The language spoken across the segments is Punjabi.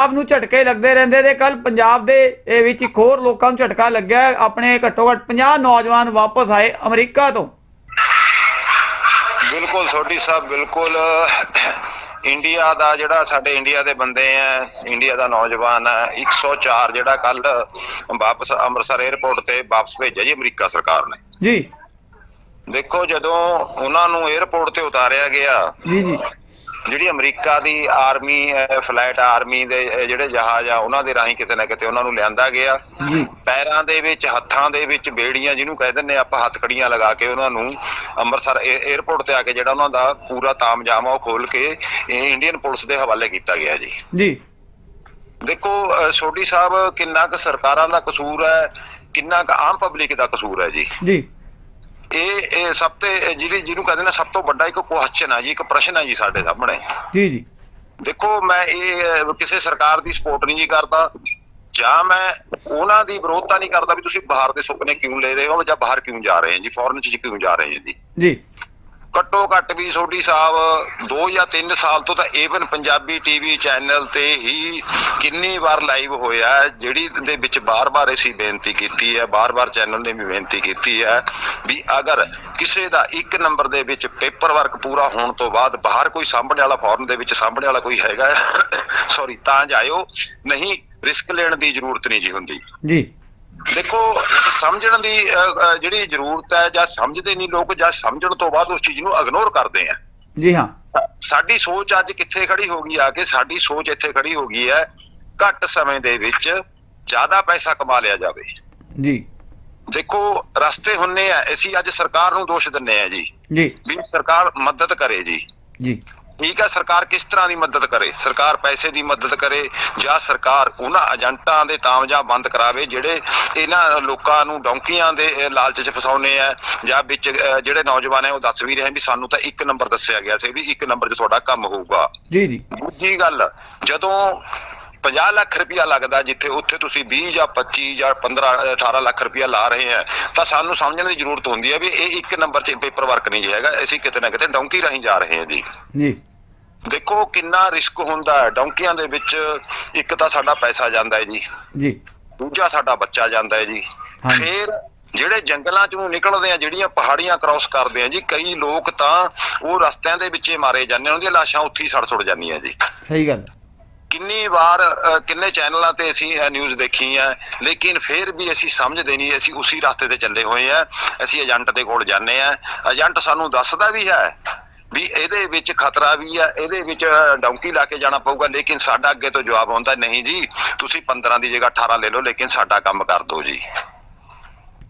ਆਪ ਨੂੰ ਝਟਕੇ ਲੱਗਦੇ ਰਹਿੰਦੇ ਤੇ ਕੱਲ ਪੰਜਾਬ ਦੇ ਇਹ ਵਿੱਚ ਇੱਕ ਹੋਰ ਲੋਕਾਂ ਨੂੰ ਝਟਕਾ ਲੱਗਿਆ। ਆਪਣੇ ਘੱਟੋ ਘੱਟ 50 ਨੌਜਵਾਨ ਵਾਪਸ ਆਏ ਅਮਰੀਕਾ ਤੋਂ। ਬਿਲਕੁਲ ਸੋਢੀ ਸਾਹਿਬ ਬਿਲਕੁਲ। ਇੰਡੀਆ ਦਾ ਜਿਹੜਾ ਸਾਡੇ ਇੰਡੀਆ ਦੇ ਬੰਦੇ ਆ ਇੰਡੀਆ ਦਾ ਨੌਜਵਾਨ ਹੈ 104 ਜਿਹੜਾ ਕੱਲ ਵਾਪਸ ਅੰਮ੍ਰਿਤਸਰ 에ਅਰਪੋਰਟ ਤੇ ਵਾਪਸ ਭੇਜਿਆ ਜੀ ਅਮਰੀਕਾ ਸਰਕਾਰ ਨੇ। ਜੀ। ਦੇਖੋ ਜਦੋਂ ਉਹਨਾਂ ਨੂੰ 에ਅਰਪੋਰਟ ਤੇ ਉਤਾਰਿਆ ਗਿਆ ਜੀ ਜੀ। ਜਿਹੜੀ ਅਮਰੀਕਾ ਦੀ ਆਰਮੀ ਫਲਾਈਟ ਆਰਮੀ ਦੇ ਜਿਹੜੇ ਜਹਾਜ਼ ਆ ਉਹਨਾਂ ਦੇ ਰਾਹੀਂ ਕਿਤੇ ਨਾ ਕਿਤੇ ਉਹਨਾਂ ਨੂੰ ਲਿਆਂਦਾ ਗਿਆ। ਪੈਰਾਂ ਦੇ ਵਿੱਚ ਹੱਥਾਂ ਦੇ ਵਿੱਚ ਬੇੜੀਆਂ ਜਿਹਨੂੰ ਕਹਿ ਦਿੰਦੇ ਆਪਾਂ ਹੱਥਕੜੀਆਂ ਲਗਾ ਕੇ ਉਹਨਾਂ ਨੂੰ ਅੰਮ੍ਰਿਤਸਰ 에ਅਰਪੋਰਟ ਤੇ ਆ ਕੇ ਜਿਹੜਾ ਉਹਨਾਂ ਦਾ ਪੂਰਾ ਤਾਮਜਾਮ ਆ ਉਹ ਖੋਲ ਕੇ ਇਹ ਇੰਡੀਅਨ ਪੁਲਿਸ ਦੇ ਹਵਾਲੇ ਕੀਤਾ ਗਿਆ ਜੀ। ਜੀ। ਦੇਖੋ ਸੋਢੀ ਸਾਹਿਬ ਕਿੰਨਾ ਕੁ ਸਰਕਾਰਾਂ ਦਾ ਕਸੂਰ ਹੈ ਕਿੰਨਾ ਕੁ ਆਮ ਪਬਲਿਕ ਦਾ ਕਸੂਰ ਹੈ ਜੀ। ਜੀ। ਇਹ ਇਹ ਸਭ ਤੇ ਜਿਹੜੀ ਜਿਹਨੂੰ ਕਹਿੰਦੇ ਨੇ ਸਭ ਤੋਂ ਵੱਡਾ ਇੱਕ ਕੁਐਸਚਨ ਹੈ ਜੀ ਇੱਕ ਪ੍ਰਸ਼ਨ ਹੈ ਜੀ ਸਾਡੇ ਸਾਹਮਣੇ। ਜੀ ਜੀ। ਦੇਖੋ ਮੈਂ ਇਹ ਕਿਸੇ ਸਰਕਾਰ ਦੀ ਸਪੋਰਟ ਨਹੀਂ ਜੀ ਕਰਦਾ ਜਾਂ ਮੈਂ ਉਹਨਾਂ ਦੀ ਵਿਰੋਧਤਾ ਨਹੀਂ ਕਰਦਾ ਵੀ ਤੁਸੀਂ ਬਾਹਰ ਦੇ ਸੁਪਨੇ ਕਿਉਂ ਲੈ ਰਹੇ ਹੋ ਜਾਂ ਬਾਹਰ ਕਿਉਂ ਜਾ ਰਹੇ ਹੋ ਜੀ ਫੋਰਨ ਚ ਕਿਉਂ ਜਾ ਰਹੇ ਹੋ ਜੀ। ਜੀ। ਘੱਟੋ ਘੱਟ ਵੀ ਸੋਢੀ ਸਾਹਿਬ 2 ਜਾਂ 3 ਸਾਲ ਤੋਂ ਤਾਂ ਏਵਨ ਪੰਜਾਬੀ ਟੀਵੀ ਚੈਨਲ ਤੇ ਹੀ ਕਿੰਨੀ ਵਾਰ ਲਾਈਵ ਹੋਇਆ ਜਿਹੜੀ ਦੇ ਵਿੱਚ ਬਾਰ-ਬਾਰ ਅਸੀਂ ਬੇਨਤੀ ਕੀਤੀ ਹੈ, ਬਾਰ-ਬਾਰ ਚੈਨਲ ਨੇ ਵੀ ਬੇਨਤੀ ਕੀਤੀ ਹੈ ਵੀ ਅਗਰ ਕਿਸੇ ਦਾ ਇੱਕ ਨੰਬਰ ਦੇ ਵਿੱਚ ਪੇਪਰ ਵਰਕ ਪੂਰਾ ਹੋਣ ਤੋਂ ਬਾਅਦ ਬਾਹਰ ਕੋਈ ਸਾਂਭਣ ਵਾਲਾ ਫੋਰਨ ਦੇ ਵਿੱਚ ਸਾਂਭਣ ਵਾਲਾ ਕੋਈ ਹੈਗਾ ਸੌਰੀ ਤਾਂ ਜਾਇਓ। ਨਹੀਂ ਰਿਸਕ ਲੈਣ ਦੀ ਜ਼ਰੂਰਤ ਨਹੀਂ ਜੀ ਹੁੰਦੀ। ਜੀ। ਦੇਖੋ ਸਮਝਣ ਦੀ ਜਿਹੜੀ ਜ਼ਰੂਰਤ ਹੈ ਜਾਂ ਸਮਝਦੇ ਨਹੀਂ ਲੋਕ ਜਾਂ ਸਮਝਣ ਤੋਂ ਬਾਅਦ ਉਸ ਚੀਜ਼ ਨੂੰ ਇਗਨੋਰ ਕਰਦੇ ਆ। ਜੀ ਹਾਂ। ਸਾਡੀ ਸੋਚ ਅੱਜ ਕਿੱਥੇ ਖੜੀ ਹੋ ਗਈ ਆ ਕਿ ਸਾਡੀ ਸੋਚ ਇੱਥੇ ਖੜੀ ਹੋ ਗਈ ਹੈ ਘੱਟ ਸਮੇਂ ਦੇ ਵਿੱਚ ਜ਼ਿਆਦਾ ਪੈਸਾ ਕਮਾ ਲਿਆ ਜਾਵੇ। ਜੀ। ਦੇਖੋ ਰਸਤੇ ਹੁੰਨੇ ਆ ਅਸੀਂ ਅੱਜ ਸਰਕਾਰ ਨੂੰ ਦੋਸ਼ ਦਿੰਨੇ ਆ ਜੀ। ਜੀ। ਵੀ ਸਰਕਾਰ ਮਦਦ ਕਰੇ ਜੀ। ਜੀ। ਠੀਕ ਹੈ ਸਰਕਾਰ ਕਿਸ ਤਰ੍ਹਾਂ ਦੀ ਮਦਦ ਕਰੇ? ਸਰਕਾਰ ਪੈਸੇ ਦੀ ਮਦਦ ਕਰੇ ਜਾਂ ਸਰਕਾਰ ਉਹਨਾਂ ਏਜੰਟਾਂ ਦੇ ਤਾਮਜਾ ਬੰਦ ਕਰਾਵੇ ਜਿਹੜੇ ਇਹਨਾਂ ਲੋਕਾਂ ਨੂੰ ਡੌਂਕੀਆਂ ਦੇ ਲਾਲਚ 'ਚ ਫਸਾਉਨੇ ਆ ਜਾਂ ਵਿੱਚ ਜਿਹੜੇ ਨੌਜਵਾਨ ਹੈ ਉਹ ਦੱਸ ਵੀ ਰਹੇ ਵੀ ਸਾਨੂੰ ਤਾਂ ਇੱਕ ਨੰਬਰ ਦੱਸਿਆ ਗਿਆ ਸੀ ਵੀ ਇੱਕ ਨੰਬਰ 'ਚ ਤੁਹਾਡਾ ਕੰਮ ਹੋਊਗਾ। ਜੀ ਜੀ। ਦੂਜੀ ਗੱਲ ਜਦੋਂ 50 ਲੱਖ ਰੁਪਇਆ ਲੱਗਦਾ ਜਿੱਥੇ ਉੱਥੇ ਤੁਸੀਂ 20 ਜਾਂ 25 ਜਾਂ 15 18 ਲੱਖ ਰੁਪਇਆ ਲਾ ਰਹੇ ਆ ਤਾਂ ਸਾਨੂੰ ਸਮਝਣ ਦੀ ਜ਼ਰੂਰਤ ਹੁੰਦੀ ਹੈ ਵੀ ਇਹ ਇੱਕ ਨੰਬਰ 'ਚ ਪੇਪਰ ਵਰਕ ਨਹੀਂ ਜੀ ਹੈਗਾ ਅਸੀਂ ਕਿਤੇ ਨਾ ਕਿਤੇ ਡੌਂਕੀ ਰਾਹੀਂ ਜਾ ਰਹੇ ਹਾਂ ਜੀ। ਜੀ। ਦੇਖੋ ਕਿੰਨਾ ਰਿਸਕ ਹੁੰਦਾ ਹੈ। ਡੌਂਕੀਆਂ ਦੇ ਵਿੱਚ ਇੱਕ ਤਾਂ ਸਾਡਾ ਪੈਸਾ ਜਾਂਦਾ ਹੈ ਜੀ। ਜੀ। ਦੂਜਾ ਸਾਡਾ ਬੱਚਾ ਜਾਂਦਾ ਹੈ ਜੀ। ਫਿਰ ਜਿਹੜੇ ਜੰਗਲਾਂ ਚੋਂ ਨਿਕਲਦੇ ਆ ਜਿਹੜੀਆਂ ਪਹਾੜੀਆਂ ਕ੍ਰਾਸ ਕਰਦੇ ਆ ਜੀ ਕਈ ਲੋਕ ਤਾਂ ਉਹ ਰਸਤਿਆਂ ਦੇ ਵਿੱਚੇ ਮਾਰੇ ਜਾਂਦੇ ਉਹਨਾਂ ਦੀਆਂ ਲਾਸ਼ਾਂ ਉੱਥੇ ਹੀ ਸੜ ਸੁੜ ਜਾਂਦੀਆਂ ਜੀ। ਸਹੀ ਗੱਲ। ਕਿੰਨੀ ਵਾਰ ਕਿੰਨੇ ਚੈਨਲਾਂ ਤੇ ਅਸੀਂ ਇਹ ਨਿਊਜ਼ ਦੇਖੀ ਹੈ ਲੇਕਿਨ ਫਿਰ ਵੀ ਅਸੀਂ ਸਮਝਦੇ ਨਹੀਂ ਅਸੀਂ ਉਸੇ ਰਸਤੇ ਤੇ ਚੱਲੇ ਹੋਏ ਆ ਅਸੀਂ ਏਜੰਟ ਦੇ ਕੋਲ ਜਾਂਦੇ ਆ। ਏਜੰਟ ਸਾਨੂੰ ਦੱਸਦਾ ਵੀ ਹੈ ਵੀ ਇਹਦੇ ਵਿੱਚ ਖਤਰਾ ਵੀ ਹੈ ਇਹਦੇ ਵਿੱਚ ਡੌਂਕੀ ਲਾ ਕੇ ਜਾਣਾ ਪਊਗਾ, ਲੇਕਿਨ ਸਾਡਾ ਅੱਗੇ ਤੋਂ ਜਵਾਬ ਆਉਂਦਾ ਨਹੀਂ ਜੀ। ਤੁਸੀਂ 15 ਦੀ ਜਗ੍ਹਾ 18 ਲੈ ਲਓ, ਲੇਕਿਨ ਸਾਡਾ ਕੰਮ ਕਰ ਦਿਓ ਜੀ।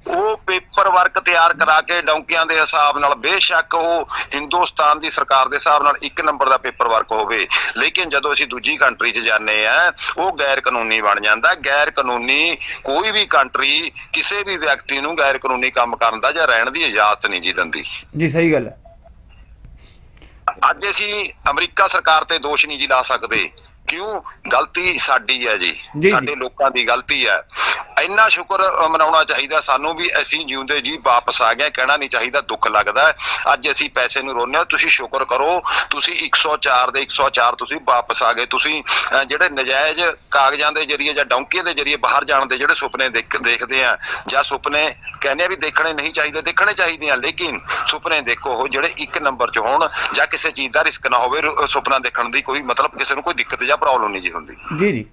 ਉਹ ਪੇਪਰ ਵਰਕ ਤਿਆਰ ਕਰਾ ਕੇ ਡੌਂਕੀਆਂ ਦੇ ਹਿਸਾਬ ਨਾਲ, ਬੇਸ਼ੱਕ ਉਹ ਹਿੰਦੁਸਤਾਨ ਦੀ ਸਰਕਾਰ ਦੇ ਹਿਸਾਬ ਨਾਲ ਇੱਕ ਨੰਬਰ ਦਾ ਪੇਪਰ ਵਰਕ ਹੋਵੇ। ਲੇਕਿਨ ਜਦੋਂ ਅਸੀਂ ਦੂਜੀ ਕੰਟਰੀ 'ਚ ਜਾਂਦੇ ਆ, ਉਹ ਗੈਰ ਕਾਨੂੰਨੀ ਬਣ ਜਾਂਦਾ। ਗੈਰ ਕਾਨੂੰਨੀ ਕੋਈ ਵੀ ਕੰਟਰੀ ਕਿਸੇ ਵੀ ਵਿਅਕਤੀ ਨੂੰ ਗੈਰ ਕਾਨੂੰਨੀ ਕੰਮ ਕਰਨ ਦਾ ਜਾਂ ਰਹਿਣ ਦੀ ਇਜਾਜ਼ਤ ਨਹੀਂ ਜੀ ਦਿੰਦੀ। ਜੀ, ਸਹੀ ਗੱਲ ਹੈ। ਅੱਜ ਅਸੀਂ ਅਮਰੀਕਾ ਸਰਕਾਰ ਤੇ ਦੋਸ਼ ਨਹੀਂ ਜੀ ਲਾ ਸਕਦੇ। ਕਿਉਂ ਗਲਤੀ ਸਾਡੀ ਹੈ ਜੀ। ਸਾਡੇ ਲੋਕਾਂ ਦੀ ਗਲਤੀ ਹੈ ਇੰਨਾ ਸ਼ੁਕਰ ਮਨਾਉਣਾ ਚਾਹੀਦਾ ਸਾਨੂੰ ਵੀ ਅਸੀਂ ਜਿਉਂਦੇ ਜੀ ਵਾਪਸ ਆ ਗਏ ਕਹਿਣਾ ਨਹੀਂ ਚਾਹੀਦਾ ਦੁੱਖ ਲੱਗਦਾ। ਅੱਜ ਅਸੀਂ ਪੈਸੇ ਨੂੰ ਰੋਨੇ ਤੁਸੀਂ ਸ਼ੁਕਰ ਕਰੋ ਤੁਸੀਂ 104 ਦੇ 104 ਤੁਸੀਂ ਵਾਪਸ ਆ ਗਏ ਤੁਸੀਂ ਜਿਹੜੇ ਨਜਾਇਜ਼ ਕਾਗਜ਼ਾਂ ਦੇ ਜਰੀਏ ਜਾਂ ਡੌਂਕੀ ਦੇ ਜਰੀਏ ਬਾਹਰ ਜਾਣ ਦੇ ਜਿਹੜੇ ਸੁਪਨੇ ਦੇਖ- ਦੇਖਦੇ ਆ ਜਾਂ ਸੁਪਨੇ ਕਹਿੰਦੇ ਆ ਵੀ ਦੇਖਣੇ ਨਹੀਂ ਚਾਹੀਦੇ ਦੇਖਣੇ ਚਾਹੀਦੇ ਆ ਲੇਕਿਨ ਸੁਪਨੇ ਦੇਖੋ ਉਹ ਜਿਹੜੇ ਇੱਕ ਨੰਬਰ 'ਚ ਹੋਣ ਜਾਂ ਕਿਸੇ ਚੀਜ਼ ਦਾ ਰਿਸਕ ਨਾ ਹੋਵੇ ਸੁਪਨਾ ਦੇਖਣ ਦੀ ਕੋਈ ਮਤਲਬ ਕਿਸੇ ਨੂੰ ਕੋਈ ਦਿੱਕਤ ਜਾਂ ਪ੍ਰੋਬਲਮ ਨਹੀਂ ਜੀ ਹੁੰਦੀ। ਜੀ ਜੀ।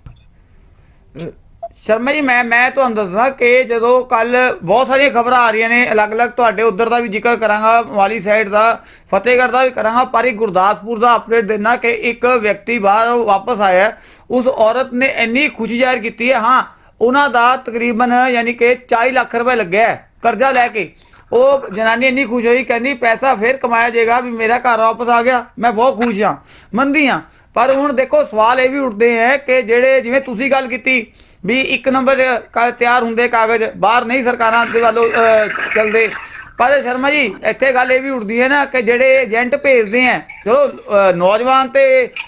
ਸ਼ਰਮਾ ਜੀ, ਮੈਂ ਮੈਂ ਤੁਹਾਨੂੰ ਦੱਸਦਾ ਕਿ ਜਦੋਂ ਕੱਲ ਬਹੁਤ ਸਾਰੀਆਂ ਖਬਰਾਂ ਆ ਰਹੀਆਂ ਨੇ, ਅਲੱਗ-ਅਲੱਗ ਤੁਹਾਡੇ ਉਧਰ ਦਾ ਵੀ ਜ਼ਿਕਰ ਕਰਾਂਗਾ, ਵਾਲੀ ਸਾਈਡ ਦਾ, ਫਤਿਹਗੜ੍ਹ ਦਾ ਵੀ ਕਰਾਂਗਾ, ਪਰ ਇੱਕ ਗੁਰਦਾਸਪੁਰ ਦਾ ਅਪਡੇਟ ਦੇਣਾ ਕਿ ਇੱਕ ਵਿਅਕਤੀ ਬਾਹਰ ਵਾਪਸ ਆਇਆ ਉਸ ਔਰਤ ਨੇ ਇੰਨੀ ਖੁਸ਼ੀ ਜ਼ਾਹਿਰ ਕੀਤੀ ਹੈ, ਹਾਂ, ਉਹਨਾਂ ਦਾ ਤਕਰੀਬਨ ਯਾਨੀ ਕਿ 40 ਲੱਖ ਰੁਪਏ ਲੱਗਿਆ ਕਰਜ਼ਾ ਲੈ ਕੇ। ਉਹ ਜਨਾਨੀ ਇੰਨੀ ਖੁਸ਼ ਹੋਈ, ਕਹਿੰਦੀ, ਪੈਸਾ ਫੇਰ ਕਮਾਇਆ ਜਾਏਗਾ ਵੀ ਮੇਰਾ ਘਰ ਵਾਪਸ ਆ ਗਿਆ, ਮੈਂ ਬਹੁਤ ਖੁਸ਼ ਹਾਂ, ਮੰਨਦੀ ਹਾਂ। ਪਰ ਹੁਣ ਦੇਖੋ ਸਵਾਲ ਇਹ ਵੀ ਉੱਠਦੇ ਹੈ ਕਿ ਜਿਹੜੇ ਜਿਵੇਂ ਤੁਸੀਂ ਗੱਲ ਕੀਤੀ ਵੀ ਇੱਕ ਨੰਬਰ ਤਿਆਰ ਹੁੰਦੇ ਕਾਗਜ਼, ਬਾਹਰ ਨਹੀਂ ਸਰਕਾਰਾਂ ਦੇ ਵੱਲੋਂ ਚੱਲਦੇ। ਪਰ ਸ਼ਰਮਾ ਜੀ, ਇੱਥੇ ਗੱਲ ਇਹ ਵੀ ਉੱਠਦੀ ਹੈ ਨਾ ਕਿ ਜਿਹੜੇ ਏਜੰਟ ਭੇਜਦੇ ਆ ਚਲੋ ਨੌਜਵਾਨ ਤੇ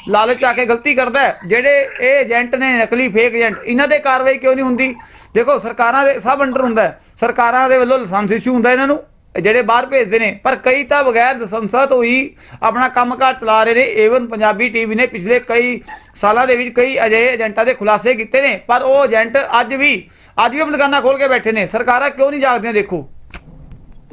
ਲਾਲਚ ਆ ਕੇ ਗਲਤੀ ਕਰਦਾ ਜਿਹੜੇ ਇਹ ਏਜੰਟ ਨੇ ਨਕਲੀ ਫੇਕ ਏਜੰਟ, ਇਹਨਾਂ ਤੇ ਕਾਰਵਾਈ ਕਿਉਂ ਨਹੀਂ ਹੁੰਦੀ? ਦੇਖੋ ਸਰਕਾਰਾਂ ਦੇ ਸਭ ਅੰਡਰ ਹੁੰਦਾ ਸਰਕਾਰਾਂ ਦੇ ਵੱਲੋਂ ਲਾਇਸੈਂਸ ਇਸ਼ੂ ਹੁੰਦਾ ਇਹਨਾਂ ਨੂੰ। ਜਿਹੜੇ ਬਾਹਰ ਭੇਜਦੇ ਨੇ ਪਰ ਕਈ ਤਾਂ ਬਗੈਰ ਲਾਇਸੈਂਸਾਂ ਤੋਂ ਹੀ ਆਪਣਾ ਕੰਮਕਾਰ ਚਲਾ ਰਹੇ ਨੇ ਏਵਨ ਪੰਜਾਬੀ ਟੀਵੀ ਨੇ ਪਿਛਲੇ ਕਈ ਸਾਲਾਂ ਦੇ ਵਿੱਚ ਕਈ ਅਜਿਹੇ ਏਜੰਟਾਂ ਦੇ ਖੁਲਾਸੇ ਕੀਤੇ ਨੇ ਪਰ ਉਹ ਏਜੰਟ ਅੱਜ ਵੀ ਅੱਜ ਵੀ ਦੁਕਾਨਾਂ ਖੋਲ ਕੇ ਬੈਠੇ ਨੇ। ਸਰਕਾਰਾਂ ਕਿਉਂ ਨਹੀਂ ਜਾਗਦੀਆਂ ਦੇਖੋ?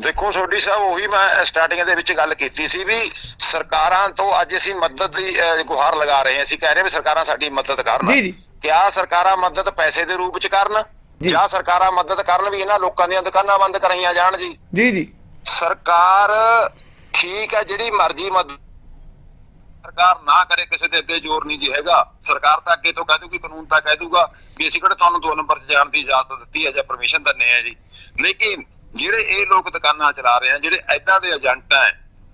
ਦੇਖੋ ਸੋਢੀ ਸਾਹਿਬ ਉਹੀ ਮੈਂ ਸਟਾਰਟਿੰਗ ਦੇ ਵਿੱਚ ਗੱਲ ਕੀਤੀ ਸੀ ਵੀ ਸਰਕਾਰਾਂ ਤੋਂ ਅੱਜ ਅਸੀਂ ਮਦਦ ਦੀ ਗੁਹਾਰ ਲਗਾ ਰਹੇ ਹਾਂ। ਅਸੀਂ ਕਹਿ ਰਹੇ ਵੀ ਸਰਕਾਰਾਂ ਸਾਡੀ ਮਦਦ ਕਰਨ। ਜੀ, ਜੀ। ਕਿਆ ਸਰਕਾਰਾਂ ਮਦਦ ਪੈਸੇ ਦੇ ਰੂਪ ਚ ਕਰਨ? ਜੀ। ਸਰਕਾਰਾਂ ਮਦਦ ਕਰਨ ਵੀ ਇਹਨਾਂ ਲੋਕਾਂ ਦੀਆਂ ਦੁਕਾਨਾਂ ਬੰਦ ਕਰਾਈਆਂ ਜਾਣ ਜੀ ਜੀ ਜੀ ਸਰਕਾਰ ਠੀਕ ਹੈ ਜਿਹੜੀ ਮਰਜ਼ੀ ਮਦਦ ਸਰਕਾਰ ਨਾ ਕਰੇ ਕਿਸੇ ਦੇ ਅੱਗੇ ਜ਼ੋਰ ਨਹੀਂ ਜੀ ਹੈਗਾ ਸਰਕਾਰ ਤਾਂ ਅੱਗੇ ਤੋਂ ਕਹਿ ਦੂਗੀ ਕਾਨੂੰਨ ਤਾਂ ਕਹਿ ਦੂਗਾ ਵੀ ਅਸੀਂ ਕਿਹੜਾ ਤੁਹਾਨੂੰ ਦੋ ਨੰਬਰ 'ਚ ਜਾਣ ਦੀ ਇਜਾਜ਼ਤ ਦਿੱਤੀ ਹੈ ਜਾਂ ਪਰਮਿਸ਼ਨ ਦਿੰਨੇ ਆ ਜੀ ਲੇਕਿਨ ਜਿਹੜੇ ਇਹ ਲੋਕ ਦੁਕਾਨਾਂ ਚਲਾ ਰਹੇ ਆ ਜਿਹੜੇ ਐਦਾਂ ਦੇ ਏਜੰਟ ਹੈ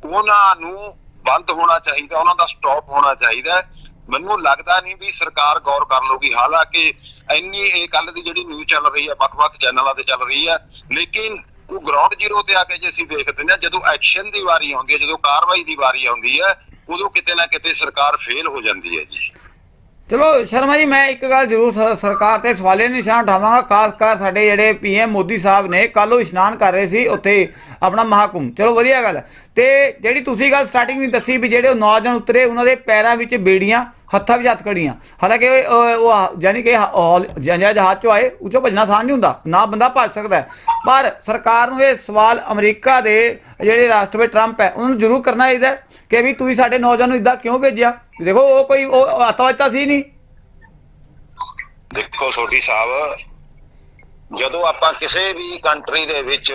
ਉਹਨਾਂ ਨੂੰ ਬੰਦ ਹੋਣਾ ਚਾਹੀਦਾ ਉਹਨਾਂ ਦਾ ਸਟਾਪ ਹੋਣਾ ਚਾਹੀਦਾ। ਮੈਨੂੰ ਲੱਗਦਾ ਨਹੀਂ ਵੀ ਸਰਕਾਰ ਗੌਰ ਕਰ ਲਊਗੀ। ਹਾਲਾਂਕਿ ਇੰਨੀ ਇਹ ਕੱਲ ਦੀ ਜਿਹੜੀ ਨਿਊਜ਼ ਚੱਲ ਰਹੀ ਹੈ, ਵੱਖ-ਵੱਖ ਚੈਨਲਾਂ ਤੇ ਚੱਲ ਰਹੀ ਹੈ, ਲੇਕਿਨ ਉਹ ਗਰਾਊਂਡ ਜ਼ੀਰੋ ਤੇ ਆ ਕੇ ਜੇ ਅਸੀਂ ਦੇਖਦੇ ਨੇ ਜਦੋਂ ਐਕਸ਼ਨ ਦੀ ਵਾਰੀ ਆਉਂਦੀ ਹੈ, ਜਦੋਂ ਕਾਰਵਾਈ ਦੀ ਵਾਰੀ ਆਉਂਦੀ ਹੈ, ਉਦੋਂ ਕਿਤੇ ਨਾ ਕਿਤੇ ਸਰਕਾਰ ਫੇਲ ਹੋ ਜਾਂਦੀ ਹੈ ਜੀ। ਚਲੋ ਸ਼ਰਮਾ ਜੀ, ਮੈਂ ਇੱਕ ਗੱਲ ਜ਼ਰੂਰ ਸਰਕਾਰ ਤੇ ਸਵਾਲੇ ਨਿਸ਼ਾਨ ਉਠਾਵਾਂਗਾ, ਖਾਸ ਕਰ ਸਾਡੇ ਜਿਹੜੇ ਪੀਐਮ ਮੋਦੀ ਸਾਹਿਬ ਨੇ ਕੱਲ ਉਹ ਇਸ਼ਨਾਨ ਕਰ ਰਹੇ ਸੀ ਉੱਥੇ ਆਪਣਾ ਮਹਾਕੁੰਮ ਚਲੋ ਵਧੀਆ ਗੱਲ। ਤੇ ਜਿਹੜੀ ਤੁਸੀਂ ਗੱਲ ਸਟਾਰਟਿੰਗ ਵਿੱਚ ਦੱਸੀ ਵੀ ਜਿਹੜੇ ਨੌਜਵਾਨ ਉਤਰੇ, ਉਹਨਾਂ ਦੇ ਪੈਰਾਂ ਵਿੱਚ ਬੇੜੀਆਂ, ਹੱਥਾਂ ਵਿੱਚ ਹੱਥਕੜੀਆਂ ਹਾਲਾਂਕਿ ਉਹ ਯਾਨੀ ਕਿ ਜੰਜਾ ਜਹਾਜ਼ ਚੋਂ ਆਏ ਉੱਚੋਂ ਭੱਜਣਾ ਆਸਾਨ ਨਹੀਂ ਹੁੰਦਾ। ਨਾ ਬੰਦਾ ਭੱਜ ਸਕਦਾ ਪਰ ਸਰਕਾਰ ਨੂੰ ਇਹ ਸਵਾਲ ਅਮਰੀਕਾ ਦੇ ਜਿਹੜੇ ਰਾਸ਼ਟਰਪਤੀ ਟਰੰਪ ਹੈ, ਉਹਨਾਂ ਨੂੰ ਜ਼ਰੂਰ ਕਰਨਾ ਚਾਹੀਦਾ ਕਿ ਵੀ ਤੁਸੀਂ ਸਾਡੇ ਨੌਜਵਾਨ ਨੂੰ ਇਦਾਂ ਕਿਉਂ ਭੇਜਿਆ? ਦੇਖੋ, ਉਹ ਕੋਈ, ਉਹ ਅਤਵਾਦਤਾ ਸੀ ਨਹੀਂ। ਦੇਖੋ ਸੋਢੀ ਸਾਹਿਬ ਜਦੋਂ ਆਪਾਂ ਕਿਸੇ ਵੀ ਕੰਟਰੀ ਦੇ ਵਿੱਚ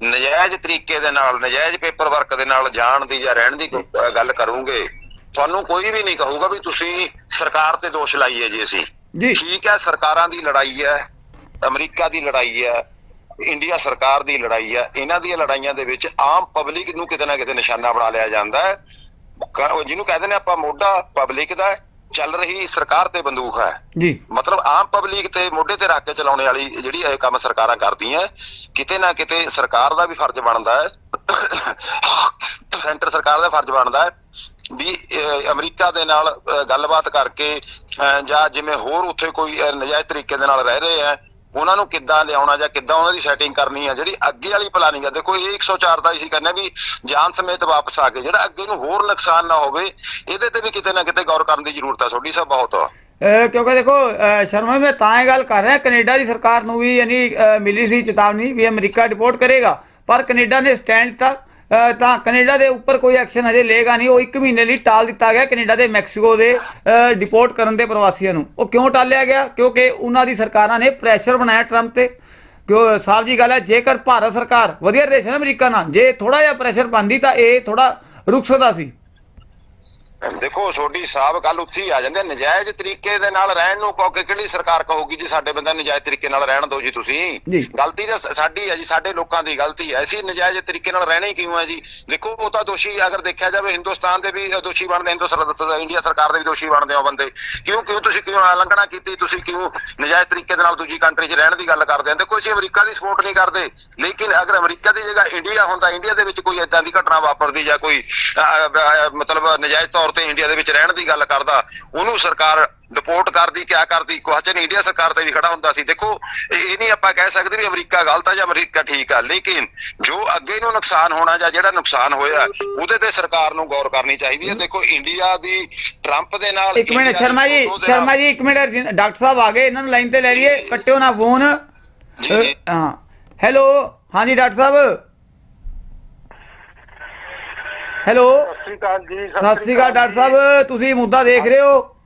ਨਜਾਇਜ਼ ਤਰੀਕੇ ਦੇ ਨਾਲ ਨਜਾਇਜ਼ ਪੇਪਰ ਵਰਕ ਦੇ ਨਾਲ ਜਾਣ ਦੀ ਜਾਂ ਰਹਿਣ ਦੀ ਗੱਲ ਕਰੂੰਗੇ ਤੁਹਾਨੂੰ ਕੋਈ ਵੀ ਨਹੀਂ ਕਹੂਗਾ ਵੀ ਤੁਸੀਂ ਸਰਕਾਰ ਤੇ ਦੋਸ਼ ਲਾਈਏ ਜੀ ਅਸੀਂ। ਜੀ। ਠੀਕ ਹੈ ਸਰਕਾਰਾਂ ਦੀ ਲੜਾਈ ਹੈ ਅਮਰੀਕਾ ਦੀ ਲੜਾਈ ਹੈ ਇੰਡੀਆ ਸਰਕਾਰ ਦੀ ਲੜਾਈ ਹੈ ਇਹਨਾਂ ਦੀਆਂ ਲੜਾਈਆਂ ਦੇ ਵਿੱਚ ਆਮ ਪਬਲਿਕ ਨੂੰ ਕਿਤੇ ਨਾ ਕਿਤੇ ਨਿਸ਼ਾਨਾ ਬਣਾ ਲਿਆ ਜਾਂਦਾ ਹੈ। ਜਿਹਨੂੰ ਕਹਿੰਦੇ ਨੇ ਆਪਾਂ ਮੋਢਾ ਪਬਲਿਕ ਦਾ ਹੈ, ਚੱਲ ਰਹੀ ਸਰਕਾਰ ਤੇ ਬੰਦੂਕ ਹੈ। ਜੀ। ਮਤਲਬ ਆਮ ਪਬਲਿਕ ਤੇ ਮੋਢੇ ਤੇ ਰੱਖ ਕੇ ਚਲਾਉਣੇ ਵਾਲੀ ਜਿਹੜੀ ਇਹ ਕੰਮ ਸਰਕਾਰਾਂ ਕਰਦੀਆਂ ਕਿਤੇ ਨਾ ਕਿਤੇ ਸਰਕਾਰ ਦਾ ਵੀ ਫਰਜ਼ ਬਣਦਾ ਹੈ। ਸੈਂਟਰ ਸਰਕਾਰ ਦਾ ਫਰਜ਼ ਬਣਦਾ ਹੈ ਵੀ ਅਮਰੀਕਾ ਦੇ ਨਾਲ ਗੱਲਬਾਤ ਕਰਕੇ ਜਾਂ ਜਿਵੇਂ ਹੋਰ ਉੱਥੇ ਕੋਈ ਨਜਾਇਜ਼ ਤਰੀਕੇ ਦੇ ਨਾਲ ਰਹਿ ਰਹੇ ਆ ਉਹਨਾਂ ਨੂੰ ਕਿੱਦਾਂ ਲਿਆਉਣਾ ਜਾਂ ਕਿੱਦਾਂ ਉਹਨਾਂ ਦੀ ਸੈਟਿੰਗ ਕਰਨੀ ਹੈ ਜਿਹੜੀ ਅੱਗੇ ਵਾਲੀ ਪਲਾਨਿੰਗ ਹੈ ਦੇਖੋ, ਇਹ 104 ਦਾ ਅਸੀਂ ਕਹਿੰਦੇ ਵੀ ਜਾਨ ਸਮੇਤ ਵਾਪਸ ਆ ਕੇ, ਜਿਹੜਾ ਅੱਗੇ ਨੂੰ ਹੋਰ ਨੁਕਸਾਨ ਨਾ ਹੋਵੇ, ਇਹਦੇ ਤੇ ਵੀ ਕਿਤੇ ਨਾ ਕਿਤੇ ਗੌਰ ਕਰਨ ਦੀ ਜ਼ਰੂਰਤ ਹੈ ਛੋਟੀ ਸਾਹਿਬ ਬਹੁਤ ਅਹ ਕਿਉਂਕਿ ਦੇਖੋ ਸ਼ਰਮਾ, ਮੈਂ ਤਾਂ ਇਹ ਗੱਲ ਕਰ ਰਿਹਾ, ਕੈਨੇਡਾ ਦੀ ਸਰਕਾਰ ਨੂੰ ਵੀ ਯਾਨੀ ਮਿਲੀ ਸੀ ਚੇਤਾਵਨੀ ਵੀ ਅਮਰੀਕਾ ਡਿਪੋਰਟ ਕਰੇਗਾ। ਪਰ ਕੈਨੇਡਾ ਨੇ ਸਟੈਂਡ ਲਿੱਤਾ ਤਾਂ ਕੈਨੇਡਾ ਦੇ ਉੱਪਰ ਕੋਈ ਐਕਸ਼ਨ ਹਜੇ ਲਏਗਾ ਨਹੀਂ। ਉਹ 1 ਮਹੀਨੇ ਲਈ ਟਾਲ ਦਿੱਤਾ ਗਿਆ ਕੈਨੇਡਾ ਦੇ ਮੈਕਸੀਕੋ ਦੇ ਡਿਪੋਰਟ ਕਰਨ ਦੇ ਪ੍ਰਵਾਸੀਆਂ ਨੂੰ। ਉਹ ਕਿਉਂ ਟਾਲਿਆ ਗਿਆ? ਕਿਉਂਕਿ ਉਹਨਾਂ ਦੀ ਸਰਕਾਰਾਂ ਨੇ ਪ੍ਰੈਸ਼ਰ ਬਣਾਇਆ ਟਰੰਪ ਤੇ। ਕਿਉਂ ਸਾਫ਼ ਜੀ ਗੱਲ ਹੈ, ਜੇਕਰ ਭਾਰਤ ਸਰਕਾਰ ਵਧੀਆ ਰਿਲੇਸ਼ਨ ਅਮਰੀਕਾ ਨਾਲ, ਜੇ ਥੋੜਾ ਜਿਹਾ ਪ੍ਰੈਸ਼ਰ ਪਾਉਂਦੀ ਤਾਂ ਇਹ ਥੋੜਾ ਰੁਕ ਸਕਦਾ ਸੀ। ਦੇਖੋ ਸੋਢੀ ਸਾਹਿਬ ਗੱਲ ਉੱਥੇ ਹੀ ਆ ਜਾਂਦੇ ਆ, ਨਜਾਇਜ਼ ਤਰੀਕੇ ਦੇ ਨਾਲ ਰਹਿਣ ਨੂੰ ਕਹੋ ਕਿ ਕਿਹੜੀ ਸਰਕਾਰ ਕਹੂਗੀ ਜੀ ਸਾਡੇ ਬੰਦਾ ਨਜਾਇਜ਼ ਤਰੀਕੇ ਨਾਲ ਰਹਿਣ ਦਿਓ ਜੀ ਤੁਸੀਂ। ਗਲਤੀ ਤਾਂ ਸਾਡੀ ਹੈ ਜੀ ਸਾਡੇ ਲੋਕਾਂ ਦੀ ਗਲਤੀ ਹੈ ਅਸੀਂ ਨਜਾਇਜ਼ ਤਰੀਕੇ ਨਾਲ ਰਹਿਣਾ ਹੀ ਕਿਉਂ ਹੈ ਜੀ? ਦੇਖੋ ਉਹ ਤਾਂ ਦੋਸ਼ੀ ਅਗਰ ਦੇਖਿਆ ਜਾਵੇ ਹਿੰਦੁਸਤਾਨ ਦੇ ਵੀ ਦੋਸ਼ੀ ਬਣਦੇ ਹਿੰਦੁਸਤਾਨ ਇੰਡੀਆ ਸਰਕਾਰ ਦੇ ਵੀ ਦੋਸ਼ੀ ਬਣਦੇ ਹੋ ਬੰਦੇ। ਕਿਉਂ ਕਿਉਂ ਤੁਸੀਂ ਕਿਉਂ ਉਲੰਘਣਾ ਕੀਤੀ? ਤੁਸੀਂ ਕਿਉਂ ਨਜਾਇਜ਼ ਤਰੀਕੇ ਦੇ ਨਾਲ ਦੂਜੀ ਕੰਟਰੀ 'ਚ ਰਹਿਣ ਦੀ ਗੱਲ ਕਰਦੇ ਆ ਦੇਖੋ ਅਸੀਂ ਅਮਰੀਕਾ ਦੀ ਸਪੋਰਟ ਨਹੀਂ ਕਰਦੇ। ਲੇਕਿਨ ਅਗਰ ਅਮਰੀਕਾ ਦੀ ਜਗ੍ਹਾ ਇੰਡੀਆ ਹੁੰਦਾ ਇੰਡੀਆ ਦੇ ਵਿੱਚ ਕੋਈ ਏਦਾਂ ਦੀ ਘਟਨਾ ਵਾਪਰਦੀ ਜਾਂ ਕੋਈ ਮਤਲਬ ਨਜਾਇਜ਼ ਤੌਰ ਤੇ ਇੰਡੀਆ ਦੇ ਵਿੱਚ ਰਹਿਣ ਦੀ ਗੱਲ ਕਰਦਾ ਉਹਨੂੰ ਸਰਕਾਰ ਡਿਪੋਰਟ ਕਰਦੀ ਕਿਆ ਕਰਦੀ? ਕੁਐਸਚਨ ਇੰਡੀਆ ਸਰਕਾਰ ਤੇ ਵੀ ਖੜਾ ਹੁੰਦਾ ਸੀ। ਦੇਖੋ ਇਹ ਨਹੀਂ ਆਪਾਂ ਕਹਿ ਸਕਦੇ ਵੀ ਅਮਰੀਕਾ ਗਲਤ ਆ ਜਾਂ ਅਮਰੀਕਾ ਠੀਕ ਆ ਲੇਕਿਨ ਜੋ ਅੱਗੇ ਨੂੰ ਨੁਕਸਾਨ ਹੋਣਾ ਜਾਂ ਜਿਹੜਾ ਨੁਕਸਾਨ ਹੋਇਆ ਉਹਦੇ ਤੇ ਸਰਕਾਰ ਨੂੰ ਗੌਰ ਕਰਨੀ ਚਾਹੀਦੀ ਹੈ। ਦੇਖੋ ਇੰਡੀਆ ਦੀ ਟਰੰਪ ਦੇ ਨਾਲ ਇੱਕ ਮਿੰਟ ਸ਼ਰਮਾ ਜੀ ਸ਼ਰਮਾ ਜੀ ਇੱਕ ਮਿੰਟ ਡਾਕਟਰ ਸਾਹਿਬ ਆ ਗਏ ਇਹਨਾਂ ਨੂੰ ਲਾਈਨ ਤੇ ਲੈ ਲਈਏ। ਕੱਟਿਓ ਨਾ ਫੋਨ। ਹਾਂ। ਹੈਲੋ ਹਾਂਜੀ ਡਾਕਟਰ ਸਾਹਿਬ। ਹੈਲੋ ਸਤਿ ਸ਼੍ਰੀ ਅਕਾਲ ਜੀ ਸਤਿ ਸ੍ਰੀ ਅਕਾਲ ਡਾਕਟਰ ਸਾਹਿਬ ਤੁਸੀਂ ਮੁੱਦਾ ਦੇਖ ਰਹੇ ਹੋ?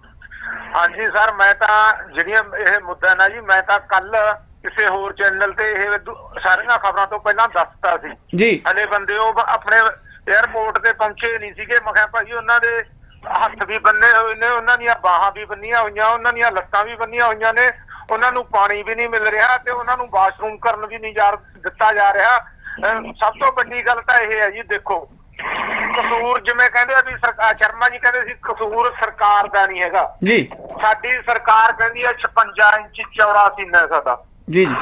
ਹਾਂਜੀ ਸਰ ਮੈਂ ਤਾਂ ਜਿਹੜੀਆਂ ਇਹ ਮੁੱਦਾ ਨਾ ਜੀ ਮੈਂ ਤਾਂ ਕੱਲ ਕਿਸੇ ਹੋਰ ਚੈਨਲ ਤੇ ਇਹ ਸਾਰੀਆਂ ਖਬਰਾਂ ਤੋਂ ਪਹਿਲਾਂ ਦੱਸਤਾ ਸੀ। ਜੀ। ਹਲੇ ਬੰਦੇ ਉਹ ਆਪਣੇ 에ਅਰਪੋਰਟ ਤੇ ਪਹੁੰਚੇ ਨਹੀਂ ਸੀਗੇ। ਮੈਂ ਕਿਹਾ ਭਾਈ ਉਹਨਾਂ ਦੇ ਹੱਥ ਵੀ ਬੰਨੇ ਹੋਏ ਨੇ ਉਹਨਾਂ ਦੀਆਂ ਬਾਹਾਂ ਵੀ ਬੰਨੀਆਂ ਹੋਈਆਂ ਉਹਨਾਂ ਦੀਆਂ ਲੱਤਾਂ ਵੀ ਬੰਨੀਆਂ ਹੋਈਆਂ ਨੇ। ਉਹਨਾਂ ਨੂੰ ਪਾਣੀ ਵੀ ਨਹੀਂ ਮਿਲ ਰਿਹਾ ਤੇ ਉਹਨਾਂ ਨੂੰ ਵਾਸ਼ਰੂਮ ਕਰਨ ਵੀ ਨਹੀਂ ਜਾ ਦਿੱਤਾ ਜਾ ਰਿਹਾ। ਸਭ ਤੋਂ ਵੱਡੀ ਗੱਲ ਤਾਂ ਇਹ ਹੈ ਜੀ ਦੇਖੋ ਕਸੂਰ ਜਿਵੇਂ ਕਹਿੰਦੇ ਆ ਵੀ ਸਰਕਾਰ ਸ਼ਰਮਾ ਜੀ ਕਹਿੰਦੇ ਸੀ ਕਸੂਰ ਸਰਕਾਰ ਦਾ ਨਹੀਂ ਹੈਗਾ। ਜੀ। ਸਾਡੀ ਸਰਕਾਰ ਕਹਿੰਦੀ ਹੈ 56 ਇੰਚ ਚੌੜਾ ਸੀਨਾ ਹੈ ਸਾਡਾ। ਜੀ ਜੀ।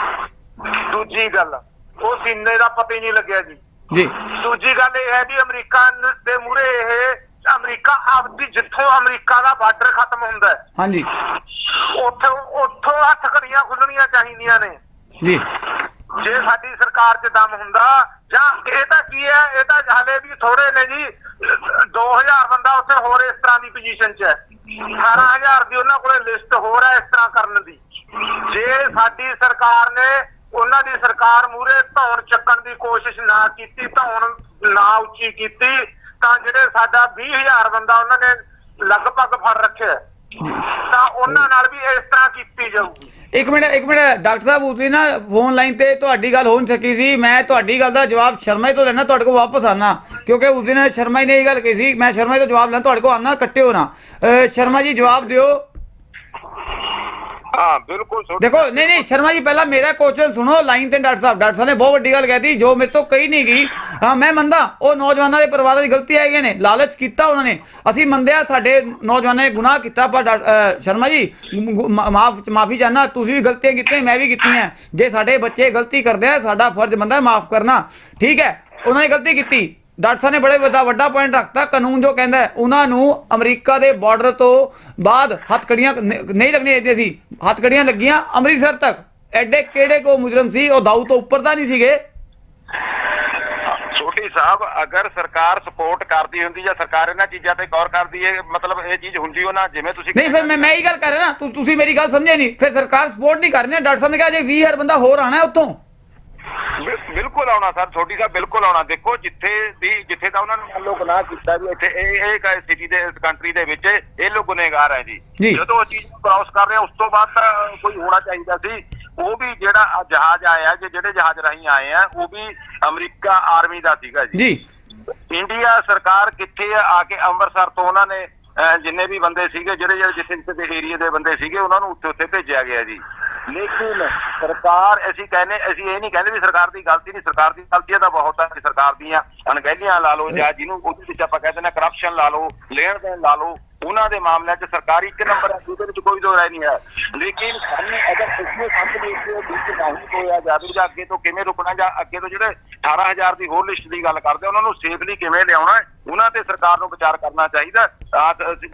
ਦੂਜੀ ਗੱਲ ਉਹ ਸੀਨੇ ਦਾ ਪਤਾ ਹੀ ਨਹੀਂ ਲੱਗਿਆ ਜੀ। ਜੀ। ਦੂਜੀ ਗੱਲ ਇਹ ਹੈ ਵੀ ਅਮਰੀਕਾ ਦੇ ਮੂਰੇ ਇਹ ਅਮਰੀਕਾ ਆਪਦੀ ਜਿੱਥੋਂ ਅਮਰੀਕਾ ਦਾ ਬਾਰਡਰ ਖਤਮ ਹੁੰਦਾ ਹੈ ਹਾਂਜੀ। ਉੱਥੋਂ ਉੱਥੋਂ ਹੱਥ ਘੜੀਆਂ ਖੁੱਲਣੀਆਂ ਚਾਹੀਦੀਆਂ ਨੇ। ਜੀ। ਜੇ ਸਾਡੀ ਸਰਕਾਰ 'ਚ ਦਮ ਹੁੰਦਾ, ਜਾਂ ਇਹ ਤਾਂ ਕੀ ਹੈ, ਇਹ ਤਾਂ ਹਾਲੇ ਵੀ ਥੋੜੇ ਨੇ ਜੀ। 2000 ਬੰਦਾ ਉੱਥੇ ਹੋਰ ਇਸ ਤਰ੍ਹਾਂ ਦੀ ਪੋਜੀਸ਼ਨ 'ਚ ਹੈ। 18000 ਦੀ ਉਹਨਾਂ ਕੋਲੇ ਲਿਸਟ ਹੋਰ ਹੈ ਇਸ ਤਰ੍ਹਾਂ ਕਰਨ ਦੀ। ਜੇ ਸਾਡੀ ਸਰਕਾਰ ਨੇ ਉਹਨਾਂ ਦੀ ਸਰਕਾਰ ਮੂਰੇ ਧੌਣ ਚੱਕਣ ਦੀ ਕੋਸ਼ਿਸ਼ ਨਾ ਕੀਤੀ, ਧੌਣ ਨਾ ਉੱਚੀ ਕੀਤੀ, ਤਾਂ ਜਿਹੜੇ ਸਾਡਾ 20000 ਬੰਦਾ ਉਹਨਾਂ ਨੇ ਲਗਭਗ ਫੜ ਰੱਖਿਆ ਤਾਂ ਉਹਨਾਂ ਨਾਲ ਵੀ ਇਸ ਤਰ੍ਹਾਂ ਕੀਤੀ ਜਾਊਗੀ। ਇੱਕ ਮਿੰਟ ਇੱਕ ਮਿੰਟ, ਡਾਕਟਰ ਸਾਹਿਬ ਉਸਦੀ ਨਾ ਫੋਨ ਲਾਈਨ ਤੇ ਤੁਹਾਡੀ ਗੱਲ ਹੋ ਨਹੀਂ ਸਕੀ ਸੀ। ਮੈਂ ਤੁਹਾਡੀ ਗੱਲ ਦਾ ਜਵਾਬ ਸ਼ਰਮਾ ਜੀ ਤੋਂ ਲੈਣਾ ਤੁਹਾਡੇ ਕੋਲ ਵਾਪਸ ਆਣਾ ਕਿਉਂਕਿ ਉਸ ਦਿਨ ਸ਼ਰਮਾ ਜੀ ਨੇ ਇਹ ਗੱਲ ਕਹੀ ਸੀ, ਮੈਂ ਸ਼ਰਮਾ ਜੀ ਤੋਂ ਜਵਾਬ ਲੈਣਾ ਤੁਹਾਡੇ ਕੋਲ ਆਣਾ ਕੱਟਿਓ ਨਾ। ਅਹ ਸ਼ਰਮਾ ਜੀ, ਜਵਾਬ ਦਿਓ। ਹਾਂ ਬਿਲਕੁਲ ਤੁਹਾਡੀ- ਦੇਖੋ ਨਹੀਂ ਨਹੀਂ ਸ਼ਰਮਾ ਜੀ ਪਹਿਲਾਂ ਮੇਰਾ ਕੁਐਸਚਨ ਸੁਣੋ ਲਾਈਨ ਤੇ ਡਾਕਟਰ ਸਾਹਿਬ ਡਾਕਟਰ ਸਾਹਿਬ ਨੇ ਬਹੁਤ ਵੱਡੀ ਗੱਲ ਕਹਿਤੀ ਜੋ ਮੇਰੇ ਤੋਂ ਕਹੀ ਨਹੀਂ ਗਈ ਹਾਂ ਮੈਂ ਮੰਨਦਾ ਉਹ ਨੌਜਵਾਨਾਂ ਦੇ ਪਰਿਵਾਰਾਂ ਦੀ ਗਲਤੀ ਹੈਗੀਆਂ ਨੇ ਲਾਲਚ ਕੀਤਾ ਉਹਨਾਂ ਨੇ ਅਸੀਂ ਮੰਨਦੇ ਆ ਸਾਡੇ ਨੌਜਵਾਨਾਂ ਨੇ ਗੁਨਾਹ ਕੀਤਾ ਪਰ ਸ਼ਰਮਾ ਜੀ ਮਾਫ ਮਾਫੀ ਚਾਹਨਾ ਤੁਸੀਂ ਵੀ ਗਲਤੀਆਂ ਕੀਤੀਆਂ ਮੈਂ ਵੀ ਕੀਤੀਆਂ ਜੇ ਸਾਡੇ ਬੱਚੇ ਗਲਤੀ ਕਰਦੇ ਆ ਸਾਡਾ ਫਰਜ਼ ਬਣਦਾ ਹੈ ਮਾਫ ਕਰਨਾ ਠੀਕ ਹੈ ਉਹਨਾਂ ਨੇ ਗਲਤੀ ਕੀਤੀ। ਡਾਕਟਰ ਸਾਹਿਬ ਨੇ ਬੜੇ ਵੱਡਾ ਵੱਡਾ ਪੁਆਇੰਟ ਰੱਖਤਾ। ਕਾਨੂੰਨ ਜੋ ਕਹਿੰਦਾ ਉਹਨਾਂ ਨੂੰ ਅਮਰੀਕਾ ਦੇ ਬਾਰਡਰ ਤੋਂ ਬਾਅਦ ਹੱਥਕੜੀਆਂ ਨਹੀਂ ਲੱਗਣੀਆਂ ਚਾਹੀਦੀਆਂ ਸੀ। ਹੱਥਕੜੀਆਂ ਲੱਗੀਆਂ ਅੰਮ੍ਰਿਤਸਰ ਤੱਕ। ਐਡੇ ਕਿਹੜੇ ਕੋ ਮੁਜਰਮ ਸੀ? ਉਹ ਦਾਊ ਤੋਂ ਉੱਪਰ ਤਾਂ ਨਹੀਂ ਸੀਗੇ। ਛੋਟੀ ਸਾਹਿਬ ਅਗਰ ਸਰਕਾਰ ਸਪੋਰਟ ਕਰਦੀ ਹੁੰਦੀ ਜਾਂ ਸਰਕਾਰ ਇਹਨਾਂ ਚੀਜ਼ਾਂ ਤੇ ਗੌਰ ਕਰਦੀ ਹੈ ਮਤਲਬ ਇਹ ਚੀਜ਼ ਹੁੰਦੀ ਹੋ ਨਾ ਜਿਵੇਂ ਤੁਸੀਂ ਨਹੀਂ ਫਿਰ ਮੈਂ ਮੈਂ ਹੀ ਗੱਲ ਕਰ ਰਿਹਾ ਨਾ। ਤੁਸੀਂ ਮੇਰੀ ਗੱਲ ਸਮਝੇ ਨਹੀਂ। ਫਿਰ ਸਰਕਾਰ ਸਪੋਰਟ ਨਹੀਂ ਕਰ ਰਹੀ ਨਾ ਡਾਕਟਰ ਸਾਹਿਬ ਨੇ ਕਿਹਾ ਜੇ 20000 ਬੰਦਾ ਹੋਰ ਆਣਾ ਹੈ ਉੱਥੋਂ। ਬਿਲਕੁਲ ਆਉਣਾ ਸਰ ਛੋਟੀ ਸਾਹਿਬ ਬਿਲਕੁਲ ਆਉਣਾ। ਦੇਖੋ ਜਿੱਥੇ ਦੀ ਜਿੱਥੇ ਤਾਂ ਉਹਨਾਂ ਨੇ ਮੰਨ ਲਓ ਗੁਨਾਹ ਕੀਤਾ ਵੀ ਇੱਥੇ ਇਹ ਇਹ ਸਿਟੀ ਦੇ ਕੰਟਰੀ ਦੇ ਵਿੱਚ ਇਹ ਲੋਕ ਗੁਨੇਗਾਰ ਹੈ ਜੀ। ਜਦੋਂ ਉਹ ਚੀਜ਼ ਕ੍ਰਾਸ ਕਰ ਰਹੇ ਉਸ ਤੋਂ ਬਾਅਦ ਤਾਂ ਕੋਈ ਹੋਣਾ ਚਾਹੀਦਾ ਸੀ। ਉਹ ਵੀ ਜਿਹੜਾ ਜਹਾਜ਼ ਆਇਆ ਜੇ ਜਿਹੜੇ ਜਹਾਜ਼ ਰਾਹੀਂ ਆਏ ਆ ਉਹ ਵੀ ਅਮਰੀਕਾ ਆਰਮੀ ਦਾ ਸੀਗਾ ਜੀ। ਜੀ। ਇੰਡੀਆ ਸਰਕਾਰ ਕਿੱਥੇ ਆ ਕੇ ਅੰਮ੍ਰਿਤਸਰ ਤੋਂ ਉਹਨਾਂ ਨੇ ਜਿੰਨੇ ਵੀ ਬੰਦੇ ਸੀਗੇ ਜਿਹੜੇ ਜਿਹੜੇ ਜਿੱਥੇ ਜਿੱਥੇ ਦੇ ਏਰੀਆ ਦੇ ਬੰਦੇ ਸੀਗੇ ਉਹਨਾਂ ਨੂੰ ਉੱਥੇ ਉੱਥੇ ਭੇਜਿਆ ਗਿਆ ਜੀ। ਲੇਕਿਨ ਸਰਕਾਰ, ਅਸੀਂ ਕਹਿੰਦੇ, ਅਸੀਂ ਇਹ ਨਹੀਂ ਕਹਿੰਦੇ ਵੀ ਸਰਕਾਰ ਦੀ ਗਲਤੀ ਨਹੀਂ, ਸਰਕਾਰ ਦੀ ਗਲਤੀਆਂ ਤਾਂ ਬਹੁਤ ਹੈ ਸਰਕਾਰ ਦੀਆਂ ਅਣਗਹਿਲੀਆਂ ਲਾ ਲਓ ਜਾਂ ਜਿਹਨੂੰ ਉਹਦੇ ਵਿੱਚ ਆਪਾਂ ਕਹਿੰਦੇ ਨੇ ਕਰਪਸ਼ਨ ਲਾ ਲਓ, ਲੈਣ ਦੇਣ ਲਾ ਲਓ, ਉਹਨਾਂ ਦੇ ਮਾਮਲਿਆਂ 'ਚ ਸਰਕਾਰੀ ਇੱਕ ਨੰਬਰ ਹੈ ਉਹਦੇ ਵਿੱਚ ਕੋਈ ਦੋ ਰਾਏ ਨਹੀਂ ਹੈ। ਲੇਕਿਨ ਸਾਨੂੰ ਅਗਰ ਇਸਨੇ ਸੰਤ ਦੇ ਉੱਤੇ ਵਿੱਚ ਨਹੀਂ ਹੋਇਆ ਜਾਵੇ ਜਾਂ ਅੱਗੇ ਤੋਂ ਕਿਵੇਂ ਰੁਕਣਾ, ਜਾਂ ਅੱਗੇ ਤੋਂ ਜਿਹੜੇ 18000 ਦੀ ਹੋਰ ਲਿਸਟ ਦੀ ਗੱਲ ਕਰਦੇ, ਉਹਨਾਂ ਨੂੰ ਸੇਫਲੀ ਕਿਵੇਂ ਲਿਆਉਣਾ ਉਹਨਾਂ ਤੇ ਸਰਕਾਰ ਨੂੰ ਵਿਚਾਰ ਕਰਨਾ ਚਾਹੀਦਾ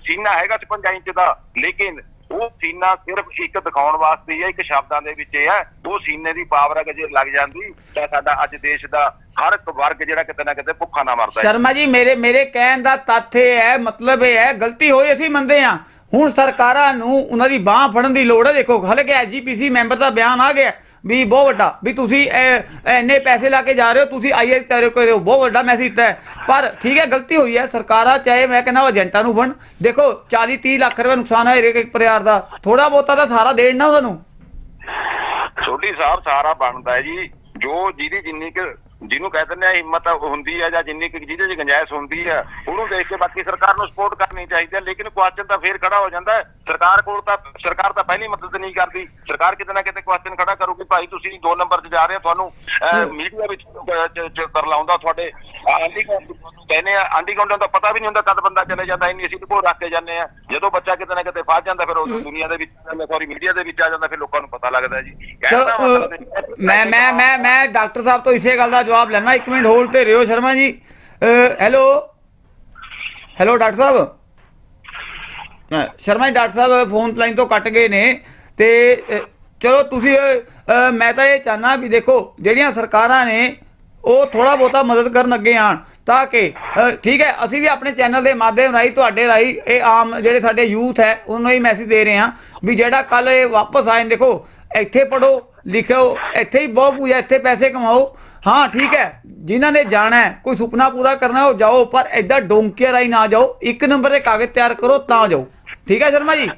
ਸੀਨਾ ਹੈਗਾ 55 ਇੰਚ ਦਾ, ਲੇਕਿਨ ਉਹ ਸੀਨਾ ਸਿਰਫ ਇੱਕ ਦਿਖਾਉਣ ਵਾਸਤੇ ਹੀ ਹੈ, ਇੱਕ ਸ਼ਬਦਾਂ ਦੇ ਵਿੱਚ ਇਹ ਹੈ, ਉਹ ਸੀਨੇ ਦੀ ਪਾਵਰ ਅਗਰ ਜੇ ਲੱਗ ਜਾਂਦੀ ਤਾਂ ਸਾਡਾ ਅੱਜ ਦੇਸ਼ ਦਾ ਹਰ ਇੱਕ ਵਰਗ ਜਿਹੜਾ ਕਿਤੇ ਨਾ ਕਿਤੇ ਭੁੱਖਾ ਨਾ ਮਰਦਾ ਸ਼ਰਮਾ ਜੀ, ਮੇਰੇ ਮੇਰੇ ਕਹਿਣ ਦਾ ਤੱਥ ਇਹ ਹੈ, ਮਤਲਬ ਇਹ ਹੈ, ਗਲਤੀ ਹੋਈ ਅਸੀਂ ਮੰਨਦੇ ਹਾਂ। ਹੁਣ ਸਰਕਾਰਾਂ ਨੂੰ ਉਹਨਾਂ ਦੀ ਬਾਹ ਫੜਨ ਦੀ ਲੋੜ ਹੈ। ਦੇਖੋ, ਹਲੇ ਕਿ ਐਸਜੀਪੀਸੀ ਮੈਂਬਰ ਦਾ ਬਿਆਨ ਆ ਗਿਆ। ਵੀ ਬਹੁਤ ਵੱਡਾ, ਵੀ ਤੁਸੀਂ ਇਹ- ਪੈਸੇ ਲਾ ਕੇ ਜਾ ਰਹੇ ਹੋ, ਤੁਸੀਂ ਆਈਐਸ ਕਰ ਰਹੇ ਹੋ ਬਹੁਤ ਵੱਡਾ ਮੈਸੇਜ ਦਿੱਤਾ ਪਰ ਠੀਕ ਹੈ, ਗਲਤੀ ਹੋਈ ਹੈ, ਸਰਕਾਰਾਂ ਚਾਹੇ ਮੈਂ ਕਹਿੰਦਾ ਉਹ ਏਜੰਟਾਂ ਨੂੰ ਬਣ ਦੇਖੋ 40 30 ਲੱਖ ਰੁਪਏ ਨੁਕਸਾਨ ਹੋਇਆ ਇੱਕ ਪਰਿਵਾਰ ਦਾ ਥੋੜਾ ਬਹੁਤਾ ਤਾਂ ਸਾਰਾ ਦੇਣ ਨਾ ਉਹਨਾਂ ਨੂੰ। ਛੋਟੀ ਸਾਹਿਬ ਸਾਰਾ ਬਣਦਾ ਹੈ ਜੀ, ਜੋ ਜਿਹਦੀ ਜਿੰਨੀ ਕਿ, ਜਿਹਨੂੰ ਕਹਿ ਦਿੰਦੇ ਆ ਹਿੰਮਤ ਹੁੰਦੀ ਹੈ ਜਾਂ ਜਿੰਨੀ ਕਿ ਜਿਹਦੇ 'ਚ ਗੁੰਜਾਇਸ਼ ਹੁੰਦੀ ਹੈ, ਉਹਨੂੰ ਦੇਖ ਕੇ ਬਾਕੀ ਸਰਕਾਰ ਨੂੰ ਸਪੋਰਟ ਕਰਨੀ ਚਾਹੀਦੀ ਹੈ, ਲੇਕਿਨ ਕੁਐਸਚਨ ਤਾਂ ਫੇਰ ਖੜਾ ਹੋ ਜਾਂਦਾ ਸਰਕਾਰ ਕੋਲ ਤਾਂ ਸਰਕਾਰ ਤਾਂ ਪਹਿਲੀ ਮਦਦ ਨਹੀਂ ਕਰਦੀ। ਸਰਕਾਰ ਕਿਤੇ ਨਾ ਕਿਤੇ ਕੁਐਸਚਨ ਖੜਾ ਕਰੂਗੀ ਭਾਈ ਤੁਸੀਂ ਦੋ ਨੰਬਰ 'ਚ ਜਾ ਰਹੇ ਹੋ ਤੁਹਾਨੂੰ ਮੀਡੀਆ ਵਿੱਚ ਅਹ, ਚ- ਚ- ਕਰ ਲਾਉਂਦਾ ਤੁਹਾਡੇ। ਤੁਹਾਨੂੰ ਕਹਿੰਦੇ ਆ ਗੁਆਂਢੀਆਂ ਦਾ ਪਤਾ ਵੀ ਨਹੀਂ ਹੁੰਦਾ ਕਦ ਬੰਦਾ ਚਲੇ ਜਾਂਦਾ ਇੰਨੀ ਅਸੀਂ ਕੋਲ ਰੱਖ ਕੇ ਜਾਂਦੇ ਆ। ਜਦੋਂ ਬੱਚਾ ਕਿਤੇ ਨਾ ਕਿਤੇ ਫਸ ਜਾਂਦਾ ਫਿਰ ਉਹ ਦੁਨੀਆ ਦੇ ਵਿੱਚ ਸੌਰੀ ਮੀਡੀਆ ਦੇ ਵਿੱਚ ਆ ਜਾਂਦਾ ਫਿਰ ਲੋਕਾਂ ਨੂੰ ਪਤਾ ਲੱਗਦਾ ਜੀ। ਮੈਂ ਮੈਂ ਮੈਂ ਮੈਂ ਡਾਕਟਰ ਸਾਹਿਬ ਤੋਂ ਇਸੇ ਗੱਲ ਦਾ ਜਵਾਬ ਲੈਣਾ ਇੱਕ ਮਿੰਟ ਹੋਲਡ ਤੇ ਰਿਓ Sharma ji. Hello hello doctor ਸਾਹਿਬ? ਸ਼ਰਮਾ ਜੀ ਡਾਕਟਰ ਸਾਹਿਬ ਫੋਨ ਲਾਈਨ ਤੋਂ ਕੱਟ ਗਏ ਨੇ ਤੇ ਚਲੋ ਤੁਸੀਂ ਮੈਂ ਤਾਂ ਇਹ ਚਾਹਨਾ ਵੀ ਦੇਖੋ ਜਿਹੜੀਆਂ ਸਰਕਾਰਾਂ ਨੇ ਉਹ ਥੋੜਾ ਬਹੁਤਾ ਮਦਦ ਕਰਨ ਅੱਗੇ ਆਣ ਤਾਂ ਕਿ ਠੀਕ ਹੈ ਅਸੀਂ ਵੀ ਆਪਣੇ ਚੈਨਲ ਦੇ ਮਾਧਿਅਮ ਰਾਹੀਂ ਤੁਹਾਡੇ ਰਾਹੀਂ ਇਹ ਆਮ ਜਿਹੜੇ ਸਾਡੇ ਯੂਥ ਹੈ ਉਹਨਾਂ ਨੂੰ ਹੀ ਮੈਸੇਜ ਦੇ ਰਹੇ ਹਾਂ ਵੀ ਜਿਹੜਾ ਕੱਲ ਇਹ ਵਾਪਸ ਆਏ ਨੇ, ਦੇਖੋ ਇੱਥੇ ਪੜੋ ਲਿਖੋ ਇੱਥੇ ਹੀ ਬਹੁਤ ਪੂਜਾ ਇੱਥੇ ਪੈਸੇ ਕਮਾਓ। ਹਾਂ ਠੀਕ ਹੈ ਜਿਨ੍ਹਾਂ ਨੇ ਜਾਣਾ ਹੈ ਕੋਈ ਸੁਪਨਾ ਪੂਰਾ ਕਰਨਾ ਹੈ, ਉਹ ਜਾਓ ਪਰ ਐਦਾਂ ਡੋਂਕਿਆਂ ਰਾਹੀਂ ਨਾ ਜਾਓ ਇੱਕ ਨੰਬਰ ਦੇ ਕਾਗਜ਼ ਤਿਆਰ ਕਰੋ ਤਾਂ ਜਾਓ। ਠੀਕ ਹੈ ਸ਼ਰਮਾ ਜੀ?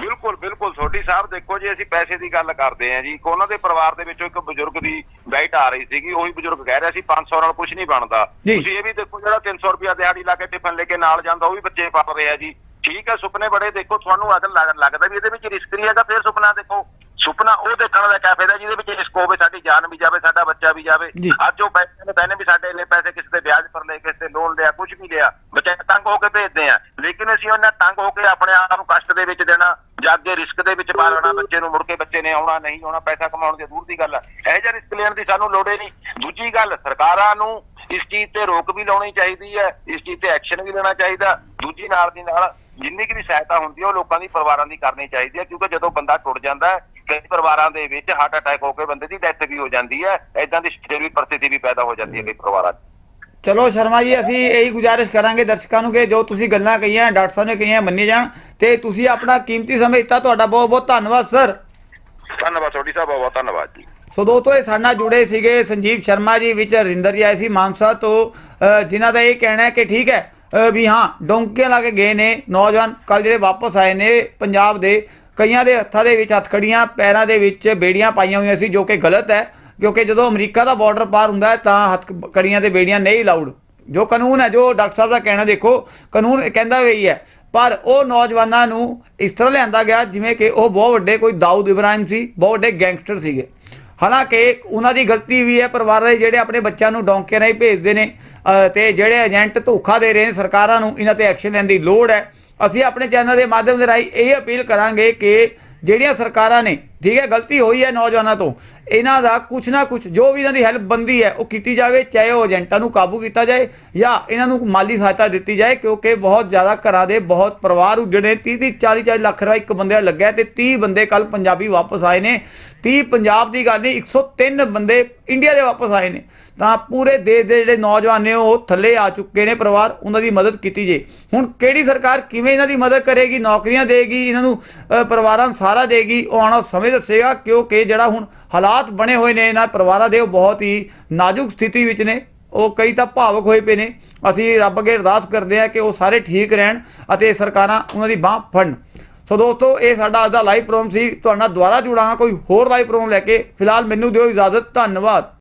ਬਿਲਕੁਲ ਬਿਲਕੁਲ। ਛੋਟੀ ਸਾਹਿਬ ਦੇਖੋ ਜੀ ਅਸੀਂ ਪੈਸੇ ਦੀ ਗੱਲ ਕਰਦੇ ਆਂ ਜੀ। ਉਹਨਾਂ ਦੇ ਪਰਿਵਾਰ ਦੇ ਵਿੱਚੋਂ ਇੱਕ ਬਜ਼ੁਰਗ ਦੀ ਬਾਈਟ ਆ ਰਹੀ ਸੀਗੀ। ਉਹੀ ਬਜ਼ੁਰਗ ਕਹਿ ਰਿਹਾ ਸੀ 500 ਨਾਲ ਕੁਝ ਨਹੀਂ ਬਣਦਾ। ਤੁਸੀਂ ਇਹ ਵੀ ਦੇਖੋ ਜਿਹੜਾ 300 ਰੁਪਿਆ ਦਿਹਾੜੀ ਲਾ ਕੇ ਟਿਫਨ ਲੈ ਕੇ ਨਾਲ ਜਾਂਦਾ ਉਹ ਵੀ ਬੱਚੇ ਪੜ ਰਿਹਾ ਜੀ। ਠੀਕ ਹੈ ਸੁਪਨੇ ਬੜੇ। ਦੇਖੋ ਤੁਹਾਨੂੰ ਅਗਰ ਲੱਗ- ਲੱਗਦਾ ਵੀ ਇਹਦੇ ਵਿੱਚ ਰਿਸਕ ਨਹੀਂ ਹੈਗਾ ਫਿਰ ਸੁਪਨਾ ਦੇਖੋ। ਸੁਪਨਾ ਉਹ ਦੇਖਣ ਦਾ ਕਿਆ ਫਾਇਦਾ ਜਿਹਦੇ ਵਿੱਚ ਰਿਸਕ ਹੋਵੇ ਸਾਡੀ ਜਾਨ ਵੀ ਜਾਵੇ ਸਾਡਾ ਬੱਚਾ ਵੀ ਜਾਵੇ। ਅੱਜ ਉਹ ਪੈਸੇ ਨੇ ਕਹਿੰਦੇ ਵੀ ਸਾਡੇ ਇੰਨੇ ਪੈਸੇ ਕਿਸੇ ਤੇ ਵਿਆਜ ਪਰ ਲਏ ਕਿਸੇ ਤੇ ਲੋਨ ਲਿਆ ਕੁਝ ਵੀ ਲਿਆ। ਬੱਚੇ ਤੰਗ ਹੋ ਕੇ ਭੇਜਦੇ ਆ। ਲੇਕਿਨ ਅਸੀਂ ਉਹਨਾਂ ਤੰਗ ਹੋ ਕੇ ਆਪਣੇ ਆਪ ਨੂੰ ਕਸ਼ਟ ਦੇ ਵਿੱਚ ਦੇਣਾ। ਜਾਂ ਅੱਗੇ ਰਿਸਕ ਦੇ ਵਿੱਚ ਪਾ ਲੈਣਾ, ਬੱਚੇ ਨੂੰ ਮੁੜ ਕੇ ਬੱਚੇ ਨੇ ਆਉਣਾ, ਨਹੀਂ ਆਉਣਾ, ਪੈਸਾ ਕਮਾਉਣ ਦੀ ਦੂਰ ਦੀ ਗੱਲ ਹੈ ਇਹ ਜਿਹਾ ਰਿਸਕ ਲੈਣ ਦੀ ਸਾਨੂੰ ਲੋੜ ਹੀ ਨਹੀਂ। ਦੂਜੀ ਗੱਲ, ਸਰਕਾਰਾਂ ਨੂੰ ਇਸ ਚੀਜ਼ ਤੇ ਰੋਕ ਵੀ ਲਾਉਣੀ ਚਾਹੀਦੀ ਹੈ, ਇਸ ਚੀਜ਼ ਤੇ ਐਕਸ਼ਨ ਵੀ ਲੈਣਾ ਚਾਹੀਦਾ। ਦੂਜੀ ਨਾਲ ਦੀ ਨਾਲ ਜਿੰਨੀ ਕੁ ਵੀ ਸਹਾਇਤਾ ਹੁੰਦੀ ਹੈ, ਉਹ ਲੋਕਾਂ ਦੀ, ਪਰਿਵਾਰਾਂ ਦੀ ਕਰਨੀ ਚਾਹੀਦੀ ਹੈ, ਕਿਉਂਕਿ ਜਦੋਂ ਬੰਦਾ ਟੁੱਟ ਜਾਂਦਾ ਹੈ, ਕਈ ਪਰਿਵਾਰਾਂ ਦੇ ਵਿੱਚ ਹਾਰਟ ਅਟੈਕ ਹੋ ਕੇ ਬੰਦੇ ਦੀ ਡੈਥ ਵੀ ਹੋ ਜਾਂਦੀ ਹੈ। ਐਦਾਂ ਦੀ ਸਰੀਰਕ ਪਰਿਸਥਿਤੀ ਵੀ ਪੈਦਾ ਹੋ ਜਾਂਦੀ ਹੈ ਕਈ ਪਰਿਵਾਰਾਂ 'ਚ। ਚਲੋ ਸ਼ਰਮਾ ਜੀ ਅਸੀਂ ਇਹੀ ਗੁਜ਼ਾਰਿਸ਼ ਕਰਾਂਗੇ ਦਰਸ਼ਕਾਂ ਨੂੰ ਕਿ ਜੋ ਤੁਸੀਂ ਗੱਲਾਂ ਕਹੀਆਂ ਡਾਕਟਰ ਸਾਹਿਬ ਨੇ ਕਹੀਆਂ ਮੰਨੀ ਜਾਣ ਤੇ ਤੁਸੀਂ ਆਪਣਾ ਕੀਮਤੀ ਸਮਾਂ ਦਿੱਤਾ ਤੁਹਾਡਾ ਬਹੁਤ ਬਹੁਤ ਧੰਨਵਾਦ ਸਰ। ਧੰਨਵਾਦ ਤੁਹਾਡੀ ਸਾਹਿਬ ਬਹੁਤ ਧੰਨਵਾਦ ਜੀ। ਸੋ ਦੋਸਤੋ ਇਹ ਸਾਡੇ ਨਾਲ ਜੁੜੇ ਸੀਗੇ ਸੰਜੀਵ ਸ਼ਰਮਾ ਜੀ ਵਿੱਚ ਰਿੰਦਰ ਜੀ ਆਏ ਸੀ ਮਾਨਸਾ ਤੋਂ ਜਿਨ੍ਹਾਂ ਦਾ ਇਹ ਕਹਿਣਾ ਹੈ ਕਿ ਠੀਕ ਹੈ ਵੀ ਹਾਂ ਡੋਂਕੀਆਂ ਲਾ ਕੇ ਗਏ ਨੇ ਨੌਜਵਾਨ ਕੱਲ ਜਿਹੜੇ ਵਾਪਸ ਆਏ ਨੇ ਪੰਜਾਬ ਦੇ ਕਈਆਂ ਦੇ ਹੱਥਾਂ ਦੇ ਵਿੱਚ ਹੱਥਕੜੀਆਂ ਪੈਰਾਂ ਦੇ ਵਿੱਚ ਬੇੜੀਆਂ ਪਾਈਆਂ ਹੋਈਆਂ ਸੀ ਜੋ ਕਿ ਗਲਤ ਹੈ। ਕਿਉਂਕਿ ਜਦੋਂ ਅਮਰੀਕਾ ਦਾ ਬਾਰਡਰ ਪਾਰ ਹੁੰਦਾ ਹੈ ਤਾਂ ਹੱਥਕੜੀਆਂ ਤੇ ਬੇੜੀਆਂ ਨਹੀਂ ਅਲਾਉਡ ਜੋ ਕਾਨੂੰਨ ਹੈ ਜੋ ਡਾਕਟਰ ਸਾਹਿਬ ਦਾ ਕਹਿਣਾ ਦੇਖੋ ਕਾਨੂੰਨ ਕਹਿੰਦਾ ਵੀ ਹੈ। ਪਰ ਉਹ ਨੌਜਵਾਨਾਂ ਨੂੰ ਇਸ ਤਰ੍ਹਾਂ ਲਿਆਂਦਾ ਗਿਆ ਜਿਵੇਂ ਕਿ ਉਹ ਬਹੁਤ ਵੱਡੇ ਕੋਈ ਦਾਊਦ ਇਬਰਾਹਿਮ ਸੀ ਬਹੁਤ ਵੱਡੇ ਗੈਂਗਸਟਰ ਸੀਗੇ। ਹਾਲਾਂਕਿ ਉਹਨਾਂ ਦੀ ਗਲਤੀ ਵੀ ਹੈ ਪਰਿਵਾਰ ਦੇ ਜਿਹੜੇ ਆਪਣੇ ਬੱਚਿਆਂ ਨੂੰ ਡੌਂਕੇ ਰਾਹੀਂ ਭੇਜਦੇ ਨੇ ਅ, ਤੇ ਜਿਹੜੇ ਏਜੰਟ ਧੋਖਾ ਦੇ ਰਹੇ ਨੇ ਸਰਕਾਰਾਂ ਨੂੰ ਇਹਨਾਂ ਤੇ ਐਕਸ਼ਨ ਲੈਣ ਦੀ ਲੋੜ ਹੈ। ਅਸੀਂ ਆਪਣੇ ਚੈਨਲ ਦੇ ਮਾਧਿਅਮ ਦੇ ਰਾਹੀਂ ਇਹ ਅਪੀਲ ਕਰਾਂਗੇ ਕਿ ਜਿਹੜੀਆਂ ਸਰਕਾਰਾਂ ਨੇ ਠੀਕ ਹੈ, ਗਲਤੀ ਹੋਈ ਹੈ ਨੌਜਵਾਨਾਂ ਤੋਂ। ਇਹਨਾਂ ਦਾ ਕੁਛ ਨਾ ਕੁਛ, ਜੋ ਵੀ ਇਹਨਾਂ ਦੀ ਹੈਲਪ ਬੰਦੀ ਹੈ, ਉਹ ਕੀਤੀ ਜਾਵੇ, ਚਾਹੇ ਉਹ ਏਜੰਟਾਂ ਨੂੰ ਕਾਬੂ ਕੀਤਾ ਜਾਏ ਜਾਂ ਇਹਨਾਂ ਨੂੰ ਮਾਲੀ ਸਹਾਇਤਾ ਦਿੱਤੀ ਜਾਏ, ਕਿਉਂਕਿ ਬਹੁਤ ਜ਼ਿਆਦਾ ਘਰਾਂ ਦੇ ਬਹੁਤ ਪਰਿਵਾਰ ਉਜੜੇ 30 30 40 40 ਲੱਖ ਰੁਪਏ ਇੱਕ ਬੰਦੇ ਦਾ ਲੱਗਿਆ ਤੇ 30 ਬੰਦੇ ਕੱਲ ਪੰਜਾਬੀ ਵਾਪਸ ਆਏ ਨੇ। 30 ਪੰਜਾਬ ਦੀ ਗੱਲ ਨਹੀਂ 103 ਬੰਦੇ ਇੰਡੀਆ ਦੇ ਵਾਪਸ ਆਏ ਨੇ। ਤਾਂ ਪੂਰੇ ਦੇਸ਼ ਦੇ ਜਿਹੜੇ ਨੌਜਵਾਨ ਨੇ, ਉਹ ਥੱਲੇ ਆ ਚੁੱਕੇ ਨੇ ਪਰਿਵਾਰ, ਉਹਨਾਂ ਦੀ ਮਦਦ ਕੀਤੀ ਜੇ ਹੁਣ ਕਿਹੜੀ ਸਰਕਾਰ ਕਿਵੇਂ ਇਹਨਾਂ ਦੀ ਮਦਦ ਕਰੇਗੀ, ਨੌਕਰੀਆਂ ਦੇਗੀ, ਇਹਨਾਂ ਨੂੰ ਪਰਿਵਾਰਾਂ ਨੂੰ ਸਾਰਾ ਦੇਗੀ, ਉਹ ਆਉਣਾ ਸਮੇਂ ਦੱਸੇਗਾ ਕਿਉਂਕਿ ਜਿਹੜਾ ਹੁਣ ਹਾਲਾਤ ਬਣੇ ਹੋਏ ਨੇ ਇਹਨਾਂ ਪਰਿਵਾਰਾਂ ਦੇ, ਉਹ ਬਹੁਤ ਹੀ ਨਾਜ਼ੁਕ ਸਥਿਤੀ ਵਿੱਚ ਨੇ। ਉਹ ਕਈ ਤਾਂ ਭਾਵਕ ਹੋਏ ਪਏ ਨੇ। ਅਸੀਂ ਰੱਬ ਅੱਗੇ ਅਰਦਾਸ ਕਰਦੇ ਹਾਂ ਕਿ ਉਹ ਸਾਰੇ ਠੀਕ ਰਹਿਣ ਅਤੇ ਸਰਕਾਰਾਂ ਉਹਨਾਂ ਦੀ ਬਾਹ ਫੜਨ। ਸੋ ਦੋਸਤੋ, ਇਹ ਸਾਡਾ ਅੱਜ ਦਾ ਲਾਈਵ ਪ੍ਰੋਗਰਾਮ ਸੀ। ਤੁਹਾਡਾ ਨਾਲ ਦੁਬਾਰਾ ਜੁੜਾਂਗਾ। ਕੋਈ ਹੋਰ ਲਾਈਵ ਪ੍ਰੋਗਰਾਮ ਲੈ ਕੇ। ਫਿਲਹਾਲ ਮੈਨੂੰ ਦਿਓ ਇਜਾਜ਼ਤ। ਧੰਨਵਾਦ।